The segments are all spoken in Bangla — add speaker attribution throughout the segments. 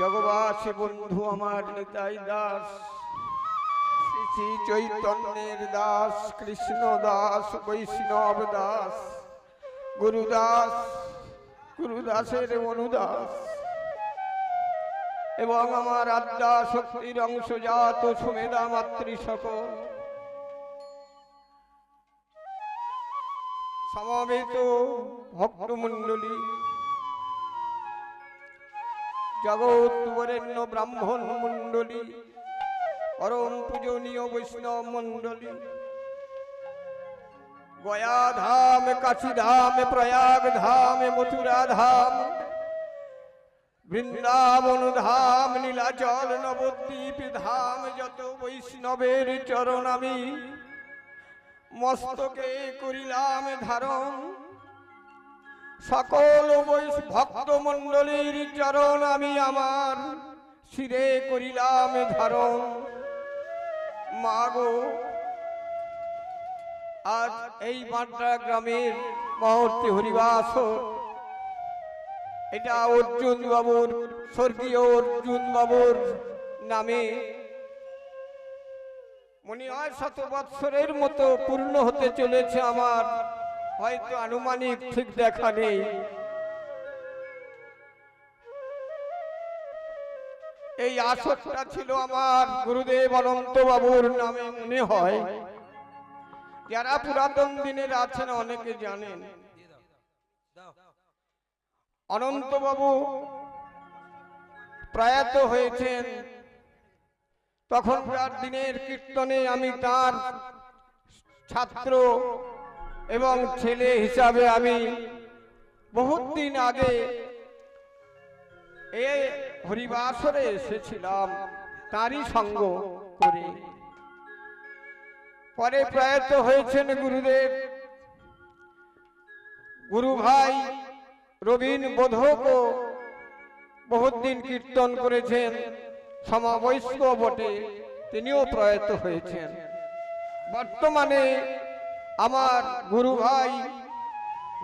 Speaker 1: জগবাসী বন্ধু আমার নিতাই দাস। শ্রী চৈতন্যের দাস, কৃষ্ণ দাস, বৈষ্ণব দাস, গুরুদাস, গুরুদাসের অনুদাস। এবং আমার আদ্যা শক্তির অংশজাত সুমেধা মাতৃ সকল সমাবেত ভক্তমণ্ডলী জগৎ বরেণ্য ব্রাহ্মণ মণ্ডলী পরম পূজনীয় বৈষ্ণব মণ্ডলী। গয়া ধাম কাশী ধাম প্রয়াগ ধাম মথুরা ধাম বৃন্দাবন ধাম নীলাচল নবদ্বীপ ধাম যত বৈষ্ণবের চরণ আমি, মস্তকে করিলাম ধারণ। সকল ভক্ত মণ্ডলীর চরণ আমি আমার শিরে করিলাম ধারণ। মাগো, আজ এই মাদ্রা গ্রামের মহর্তি হরিবাস। এটা অর্জুন বাবুর স্বর্গীয় অর্জুন বাবুর নামে। মনে হয় শত বৎসরের মতো পূর্ণ হতে চলেছে আমার হয়তো আনুমানিক ঠিক দেখা নেই। এই আসরটা ছিল আমার গুরুদেব অনন্ত বাবুর নামে মনে হয়। যারা পুরাতন দিনের আছেন অনেকে জানেন। অনন্ত বাবু প্রয়াত হয়েছেন। তখনকার দিনের কীর্তনে আমি তার ছাত্র এবং ছেলে হিসাবে আমি বহুত দিন আগে এ হরিবাসরে এসেছিলাম, তারই সঙ্গ করে। পরে প্রয়াত হয়েছেন গুরুদেব। গুরু ভাই রবীন বোধকও বহুত দিন কীর্তন করেছেন, সমাবয়স্ক বটে, তিনিও প্রয়াত হয়েছেন। বর্তমানে আমার গুরু ভাই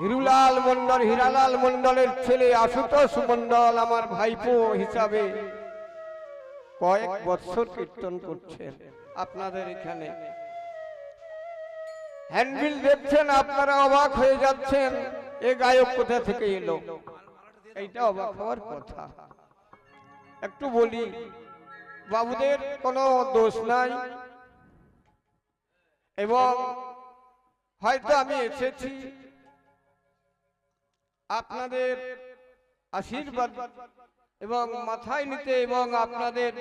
Speaker 1: হিরুলাল মন্ডল, হিরালাল মন্ডলের ছেলে আশুতোষ মন্ডল আমার ভাইপো হিসাবে কয়েক বৎসর কীর্তন করছেন আপনাদের এখানে। হ্যান্ডবিল দেখছেন, আপনারা অবাক হয়ে যাচ্ছেন, এ গায়ক কোথা থেকে এলো? এইটা অবাক হওয়ার কথা। একটু বলি, বাবুদের কোনো দোষ নাই। এবং হয়তো আমি এসেছি। আপনাদের আশীর্বাদ এবং মাথায় নিতে এবং আপনাদের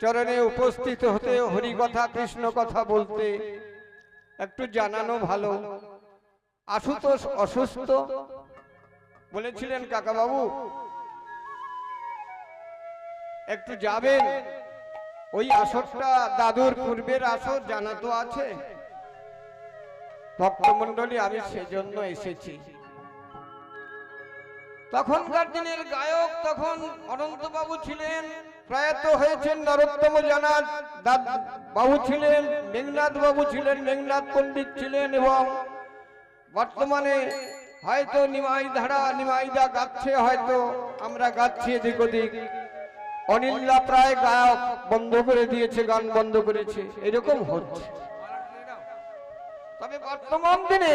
Speaker 1: চরণে উপস্থিত হতে হরি কথা কৃষ্ণ কথা বলতে একটু জানানো ভালো। আশুতোষ অসুস্থ বলেছিলেন কাকা বাবু একটু যাবেন। ওই আসরটা দাদুর পূর্বের আসর জানা তো আছে। ভক্তমন্ডলী আমি সেজন্য এসেছি। তখনকার দিনের গায়ক তখন অনন্তবাবু ছিলেন, প্রয়াত হয়েছেন নরোত্তম জানার বাবু ছিলেন মেঘনাথ বাবু ছিলেন মেঘনাথ পণ্ডিত ছিলেন এবং বর্তমানে হয়তো নিমাই ধারা, নিমাইদা গাচ্ছে, হয়তো আমরা গাচ্ছি এদিক ওদিক। অনিল্লা প্রায় গায়ক বন্ধ করে দিয়েছে, গান বন্ধ করেছে, এরকম হচ্ছে। তবে বর্তমান দিনে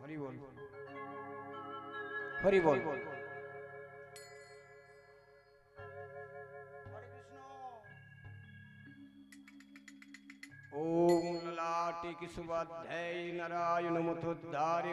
Speaker 1: হরি বল। হরি বল। ওম ললাটিক সুবাধ্যায় নারায়ণ মুথুদ্ধারে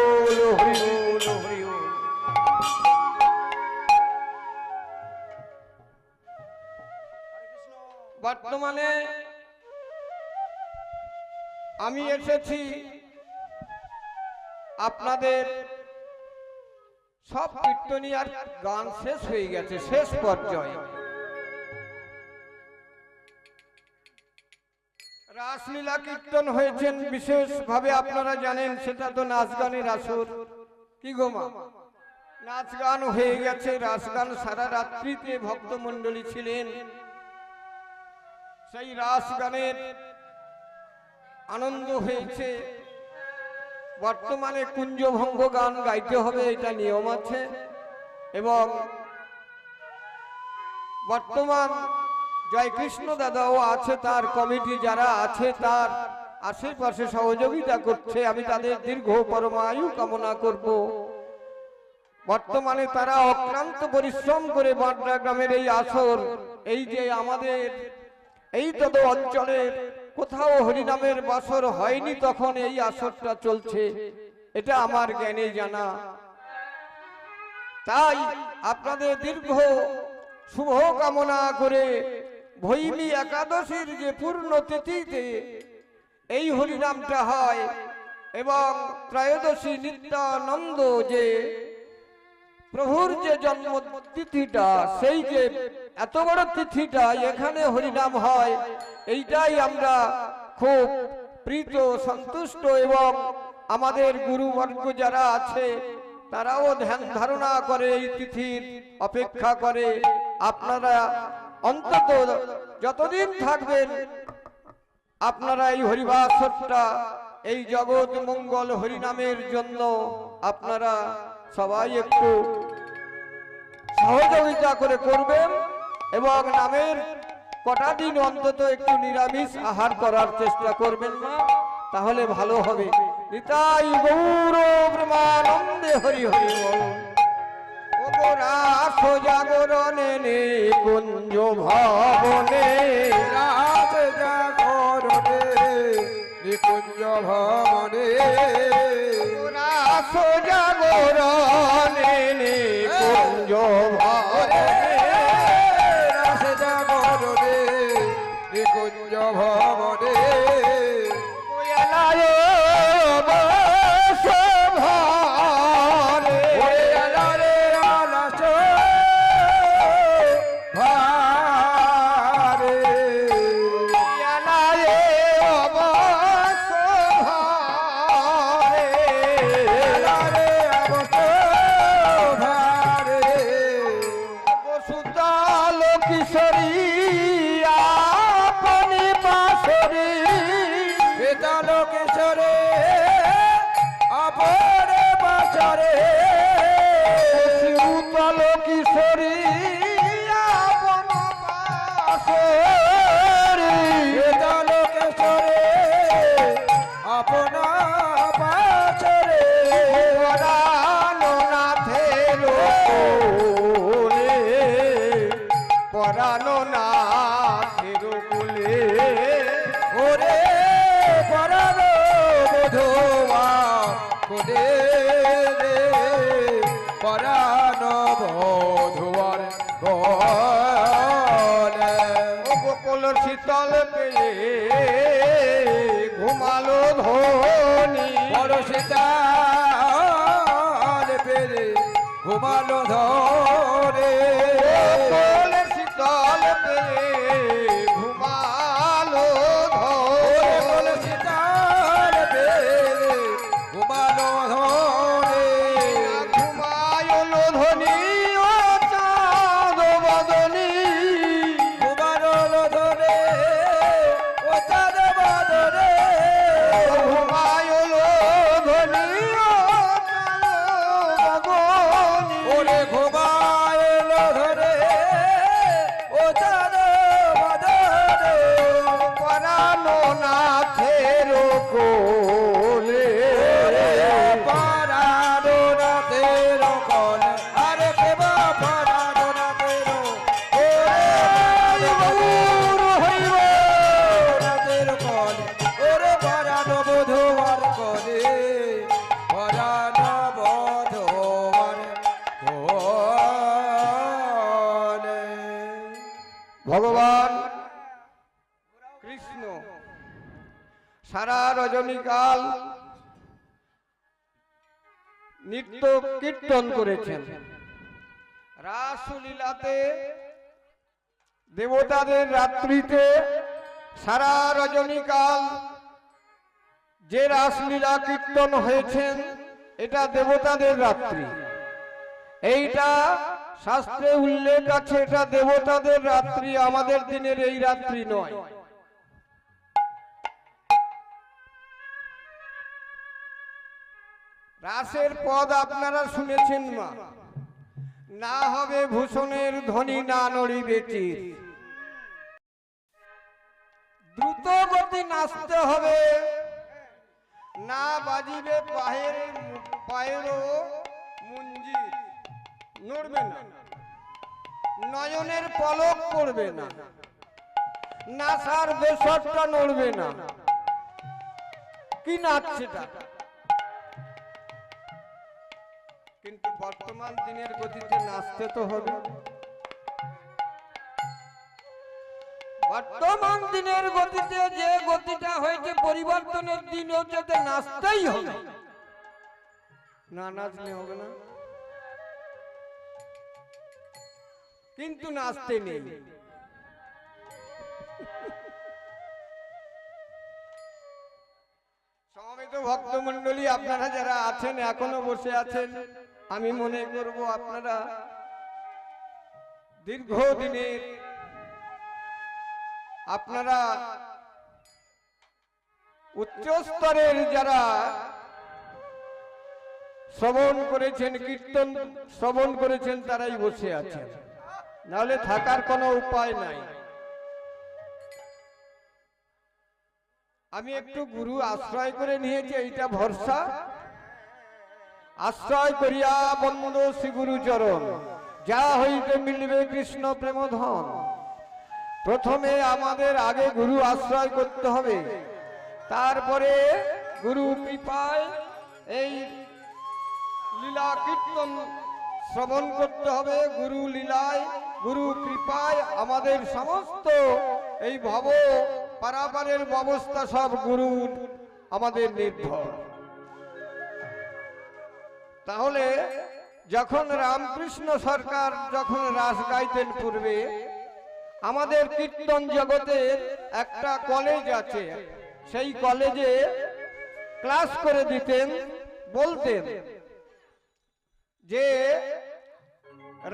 Speaker 1: বর্তমানে আমি এসেছি আপনাদের সব কীর্তনিয়ার গান শেষ হয়ে গেছে শেষ পর্যায়ে। রাসলীলা কীর্তন হয়েছেন, বিশেষভাবে আপনারা জানেন, সেটা তো নাচ গানের আসর। কি গোমা নাচ গান হয়ে গেছে, রাস গান সারা রাত্রিতে ভক্তমণ্ডলী ছিলেন। সেই রাস গানের আনন্দ হয়েছে। বর্তমানে কুঞ্জভঙ্গ গান গাইতে হবে, এটা নিয়ম আছে। এবং বর্তমান জয়কৃষ্ণ দাদাও আছে তার কমিটি, যারা আছে তার আশেপাশে সহযোগিতা করছে, আমি তাদের দীর্ঘ পরমায়ু কামনা করব। বর্তমানে তারা অক্লান্ত পরিশ্রম করে বাড্রা গ্রামের এই আসর, এই যে আমাদের, এই তত অঞ্চলের কোথাও হরিনামের বাসর হয়নি তখন এই আসরটা চলছে। এটা আমার জ্ঞানে জানা। তাই আপনাদের দীর্ঘ শুভ কামনা করে ভৈমী একাদশীর যে পূর্ণ তিথিতে, এই হরিনামটা হয় এবং ত্রয়োদশী নিত্যানন্দ যে প্রভুর যে জন্ম তিথিটা সেই যে এত বড় তিথিটা এখানে হরিনাম হয়, এইটাই আমরা খুব প্রীত, সন্তুষ্ট এবং আমাদের গুরুবর্গ যারা আছে, তারাও ধ্যান ধারণা করে এই তিথির, অপেক্ষা করে। আপনারা অন্তত যতদিন থাকবেন, আপনারা এই হরিবাসরটা এই জগৎ মঙ্গল হরিনামের জন্য আপনারা সবাই একটু সহযোগিতা করে করবেন এবং নামের কটা দিন অন্তত একটু নিরামিষ আহার করার চেষ্টা করবেন না, তাহলে ভালো হবে। নিতাই গৌর ব্রহ্মানন্দে হরি হরি রাস জাগরণে নেই কুঞ্জ ভবনে।
Speaker 2: রাত জাগরণে নিকুঞ্জ ভবনে।
Speaker 1: রাস জাগরণে
Speaker 2: বেতাল কেশরে আপরে বাচরে ভগবান কৃষ্ণ,
Speaker 1: সারা রজনীকাল নিত্য কীর্তন করেছেন। রাসলীলাতে, দেবতাদের রাত্রিতে সারা রজনীকাল যে রাসলীলা কীর্তন হয়েছেন, এটা দেবতাদের রাত্রি। এইটা শাস্ত্রে উল্লেখ আছে, এটা দেবতাদের রাত্রি, আমাদের দিনের এই রাত্রি নয়। রাসের পদ আপনারা শুনেছেন মা। না হবে ভূষণের ধ্বনি, না নড়িবে চির। দ্রুত গতি নাচতে হবে। না বাজিবে পায়ের, পায়েরও নড়বে না। নয়নের পলক পড়বে না। নাসার বেসরটা নড়বে না। কি নাচ সেটা? কিন্তু বর্তমান দিনের গতিতে নাচতে তো হবে। বর্তমান দিনের গতিতে যে গতিটা হয়েছে, পরিবর্তনের দিন হচ্ছে নাচতেই হবে। না নাচলে হবে না। কিন্তু নাচতে নেই। সমবেত ভক্তমন্ডলী আপনারা যারা আছেন এখনও বসে আছেন আমি মনে করব আপনারা দীর্ঘদিনের আপনারা উচ্চ স্তরের যারা শ্রবণ করেছেন কীর্তন শ্রবণ করেছেন তারাই বসে আছেন। নাহলে থাকার কোনো উপায় নাই। আমি একটু গুরু আশ্রয় করে নিয়েছি, এইটা ভরসা। আশ্রয় করিয়া বন্ধ শ্রী গুরু চরণ, যা হইতে মিলবে কৃষ্ণ প্রেমধন। প্রথমে আমাদের আগে গুরু আশ্রয় করতে হবে, তারপরে গুরু কৃপায় এই লীলা কীর্তন শ্রবণ করতে হবে, গুরু লীলায় গুরু কৃপায় আমাদের সমস্ত এই ভব পারাপারের ব্যবস্থা সব গুরু আমাদের নির্ভর। তাহলে যখন রামকৃষ্ণ সরকার যখন রাস গাইতেন পূর্বে, আমাদের কীর্তন জগতের একটা কলেজ আছে, সেই কলেজে ক্লাস করে দিতেন, বলতেন যে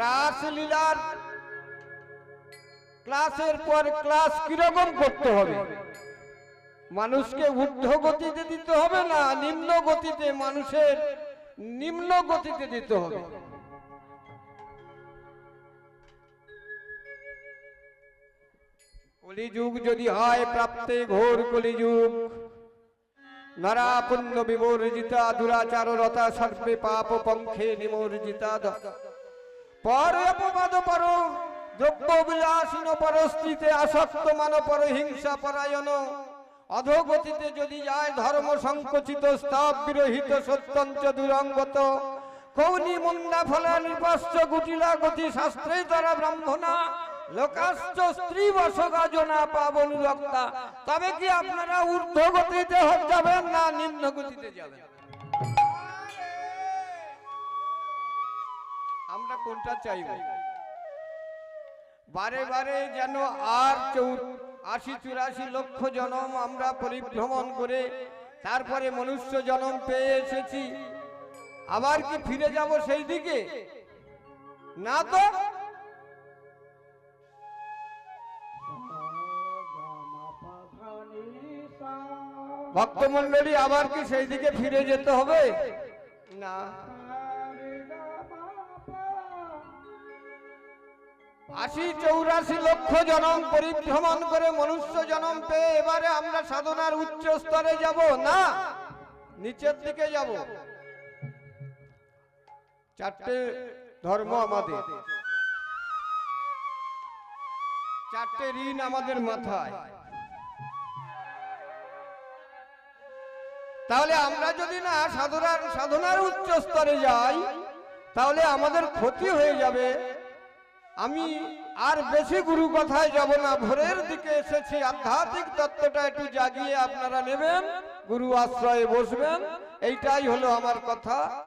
Speaker 1: রাসলীলার ক্লাসের পর ক্লাস কীরকম করতে হবে? মানুষকে ঊর্ধ্ব গতিতে দিতে হবে না নিম্ন গতিতে মানুষের নিম্ন গতিতে দিতে হবে। কলিযুগ যদি হয় প্রাপ্তে ঘোর কলিযুগ নরা পুণ্য বিবর্জিতা দুরাচার রতা সর্বে পাপ পঙ্খে নিমর্জিতা পর অপবাদ পর দ্রব্য বিলাসীন পরস্থিতে আসক্ত মান পর হিংসা পরায়ণ। অধোগতিতে যদি যায় ধর্ম সংকুচিত, স্তব বিরহিত সত্যঞ্চ দুরঙ্গত। কৌনি মুন্ডা ফলা নির্বাস্য গুটিলা গতি শাস্ত্রে দ্বারা ব্রাহ্মণা, লোকাশ্চ স্ত্রী বসকা জনা পাবন রক্তা। তবে কি আপনারা ঊর্ধ্ব গতিতে যাবেন না নিম্ন গতিতে যাবেন? আমরা কোনটা চাইব? বারে বারে যেন আর আশি চুরাশি লক্ষ জনম আমরা পরিভ্রমণ করে তারপরে মনুষ্য জনম পেয়ে এসেছি। আবার কি ফিরে যাব সেই দিকে? না তো? ভক্তমন্ডলী আবার কি সেই দিকে ফিরে যেতে হবে? না। আশি চৌরাশি লক্ষ জনম পরিভ্রমণ করে মনুষ্য জনম পেয়ে এবারে আমরা সাধনার উচ্চ স্তরে যাব? না। নিচের দিকে যাব। চারটে ধর্ম আমাদের। চারটে ঋণ আমাদের মাথায়। তাহলে আমরা যদি না সাধনার সাধনার উচ্চ স্তরে যাই, তাহলে আমাদের ক্ষতি হয়ে যাবে। আমি আর বেশি গুরু কথায় যাব না। ভোরের দিকে এসেছি আধ্যাত্মিক তত্ত্বটা একটু জাগিয়ে আপনারা নেবেন গুরু আশ্রয়ে বসবেন। এইটাই হলো আমার কথা।